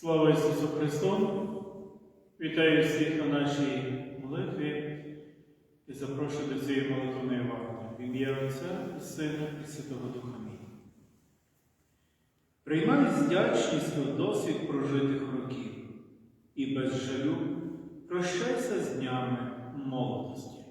Слава Ісусу Христу! Вітаю всіх на нашій молитві і запрошую до цієї молитвної варти. В ім'я Отця і Сина і Святого Духа. Амінь. Приймай з вдячністю досвід прожитих років і без жалю прощайся з днями молодості.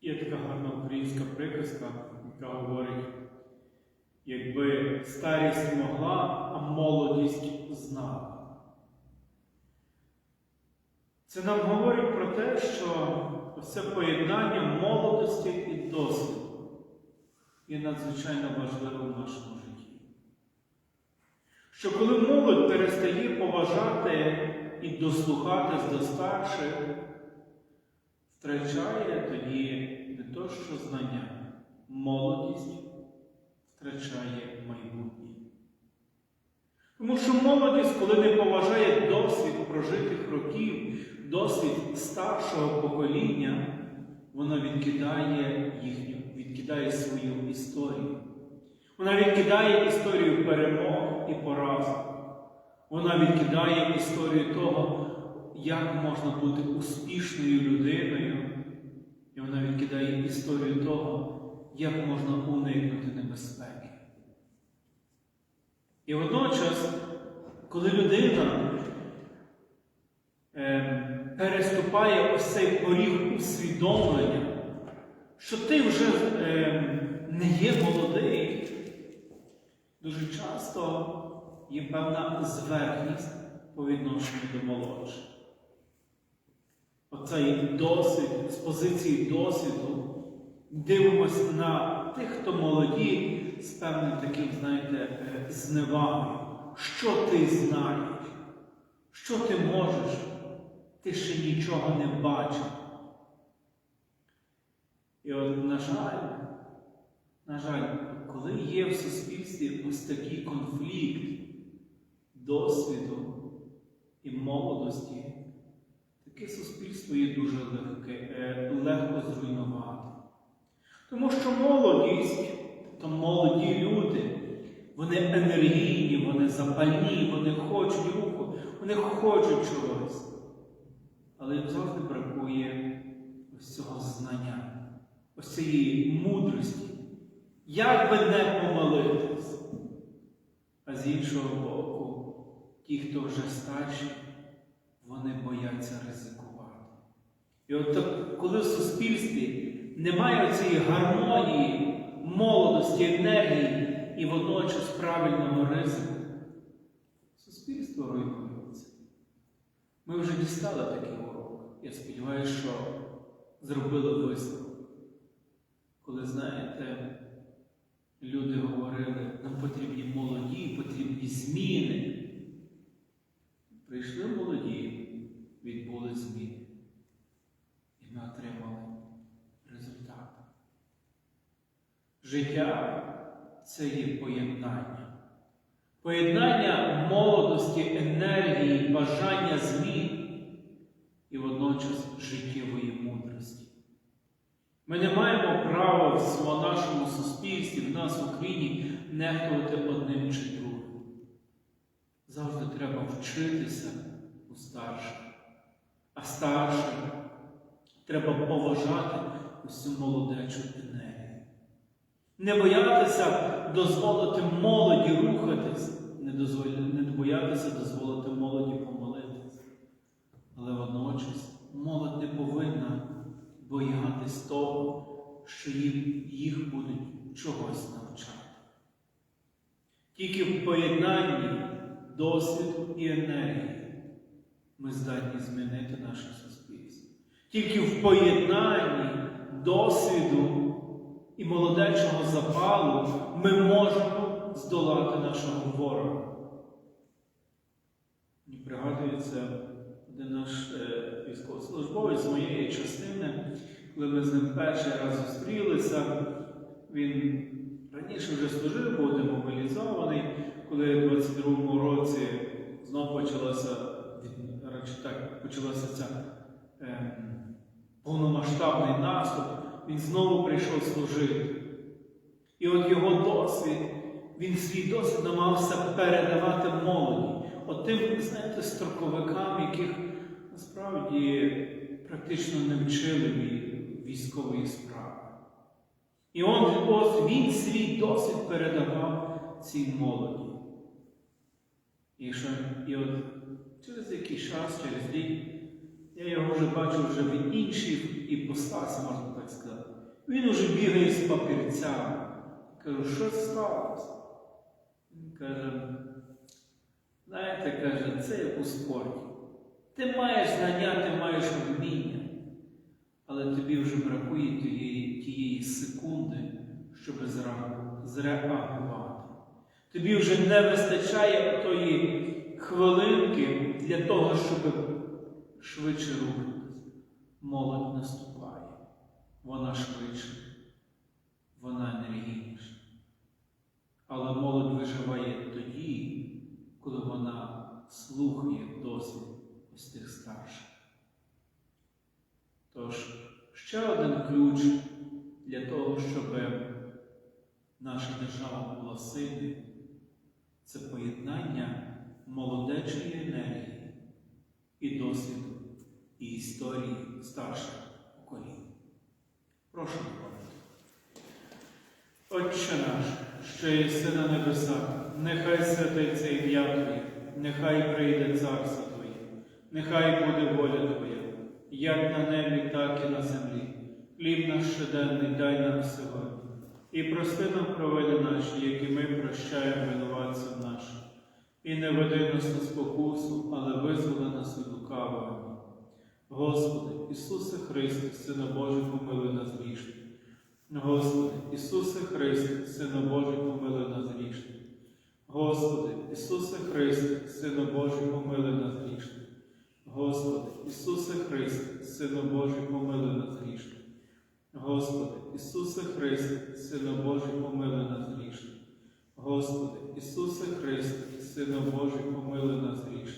Є така гарна українська приказка, яка говорить, якби старість могла, а молодість знала. Це нам говорить про те, що це поєднання молодості і досвіду є надзвичайно важливим в нашому житті. Що коли молодь перестає поважати і дослухатись до старших, втрачає тоді не то, що знання, молодість втрачає майбутнє. Тому що молодість, коли не поважає досвід прожитих років, досвід старшого покоління, вона відкидає їхню, відкидає свою історію. Вона відкидає історію перемог і поразок. Вона відкидає історію того, як можна бути успішною людиною. І вона відкидає історію того, як можна уникнути. І водночас, коли людина е, переступає ось цей поріг усвідомлення, що ти вже е, не є молодий, дуже часто є певна зверхність по відношенню до молодших. Оцей досвід, з позиції досвіду, дивимося на тих, хто молоді, з певним таким, знаєте, е, зневагою. Що ти знаєш? Що ти можеш? Ти ще нічого не бачив. І от, на жаль, на жаль, коли є в суспільстві ось такий конфлікт досвіду і молодості, таке суспільство є дуже легке, е, легко зруйнувати. Тому що молодість, то молоді люди, вони енергійні, вони запальні, вони хочуть руху, вони хочуть чогось. Але їм завжди бракує ось цього знання, ось цієї мудрості. Як би не помилитись? А з іншого боку, ті, хто вже старші, вони бояться ризикувати. І от коли в суспільстві немає цієї гармонії, молодості, енергії і водночас правильному ризику, суспільство руйнується. Ми вже дістали такий урок. Я сподіваюся, що зробили висновок. Коли, знаєте, люди говорили, нам потрібні молоді, потрібні зміни. Прийшли молоді, відбули зміни. І ми отримали результат. Життя це є поєднання. Поєднання молодості, енергії, бажання змін і водночас життєвої мудрості. Ми не маємо права в нашому суспільстві, в нас в Україні нехтувати одним чи другим. Завжди треба вчитися у старших, а старших треба поважати усю молодечу. Не боятися дозволити молоді рухатись, не, дозволяти, не боятися дозволити молоді помолитись. Але водночас молодь не повинна боятись того, що їм, їх будуть чогось навчати. Тільки в поєднанні досвіду і енергії ми здатні змінити наше суспільство. Тільки в поєднанні досвіду і молодечого запалу ми можемо здолати нашого ворога. Мені пригадується один наш е, військовослужбовець з моєї частини, коли ми з ним перший раз зустрілися, він раніше вже служив, був демобілізований, коли в 22-му році знову почалася, так, почалася ця е, повномасштабний наступ, він знову прийшов служити. І от його досвід він свій досвід намагався передавати молоді. От тим, знаєте, строковикам, яких насправді практично не вчили вій- військової справи. І он, ось він свій досвід передавав цій молоді. І, що, і от через якийсь час, через рік, я його вже бачу вже в іншій іпостасі, можна так. Він уже бігає з папірцями. Кажу, що сталося? Він каже, знаєте, каже, це як у спорті. Ти маєш знання, ти маєш вміння, але тобі вже бракує тієї, тієї секунди, щоб зреагувати. Тобі вже не вистачає тої хвилинки для того, щоб швидше рухатися. Молодь наступає. Вона швидше, вона енергійніша. Але молодь виживає тоді, коли вона слухає досвід ось тих старших. Тож, ще один ключ для того, щоб наша держава була сильною, це поєднання молодечої енергії і досвіду, і історії старших поколінь. Прошу молити. Отче наш, що єси на небесах, нехай святиться ім'я Твоє, нехай прийде царство Твоє, нехай буде воля Твоя, як на небі, так і на землі. Хліб наш щоденний дай нам сьогодні. І прости нам провини наші, які ми прощаємо винуватцям нашим. І не веди нас на спокусу, але визволи нас від лукавого. Господи, Ісусе Христе, Сина Божий, помилуй нас грішних. Господи, Ісусе Христе, Сина Божий, помилуй нас грішних. Господи, Ісусе Христе, Сина Божий, помилуй нас грішних. Господи, Ісусе Христе, Сина Божий, помилуй нас грішних. Господи, Ісусе Христе, Сина Божий, помилуй нас грішних. Господи, Ісусе Христе, Сина Божий, помилуй нас грішних.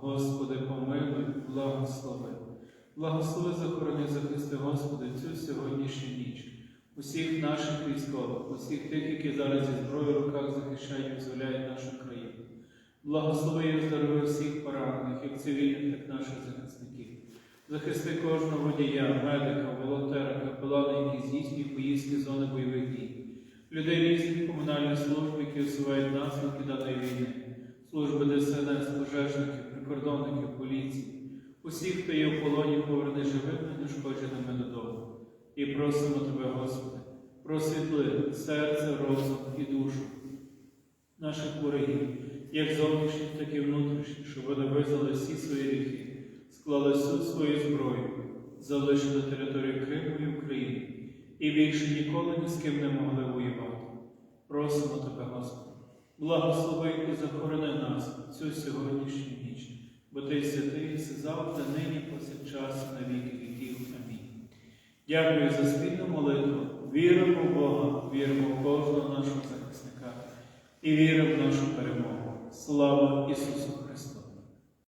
Господи, помилуй, благослови. Благослови, захорони, захисти, Господи, цю сьогоднішню ніч. Усіх наших військових, усіх тих, які зараз зі зброєю в руках захищають і визволяють нашу країну. Благослови і здоров'я всіх поранених, як цивільних, так і наших захисників. Захисти кожного водія, медика, волонтера, капелана, які здійснюють поїздки зони бойових дій, людей різних комунальних служб, які усувають наслідки даної війни, служби ДСНС, пожежників, прикордонників, поліції, усіх, хто є в полоні, поверни живими, нешкодженими додому. І просимо Тебе, Господи, просвітли серце, розум і душу наших ворогів, як зовнішніх, так і внутрішніх, щоб вони визнали всі свої гріхи, склали всю свою зброю, залишили територію Криму і України і більше ніколи ні з ким не могли воювати. Просимо Тебе, Господи, благослови і захорони нас цю сьогоднішню ніч, бо Ти святий, і завтра, нині, повсякчас, на віки віків. Амінь. Дякую за спільну молитву. Віримо в Бога, віримо в кожного нашого захисника і віримо в нашу перемогу. Слава Ісусу!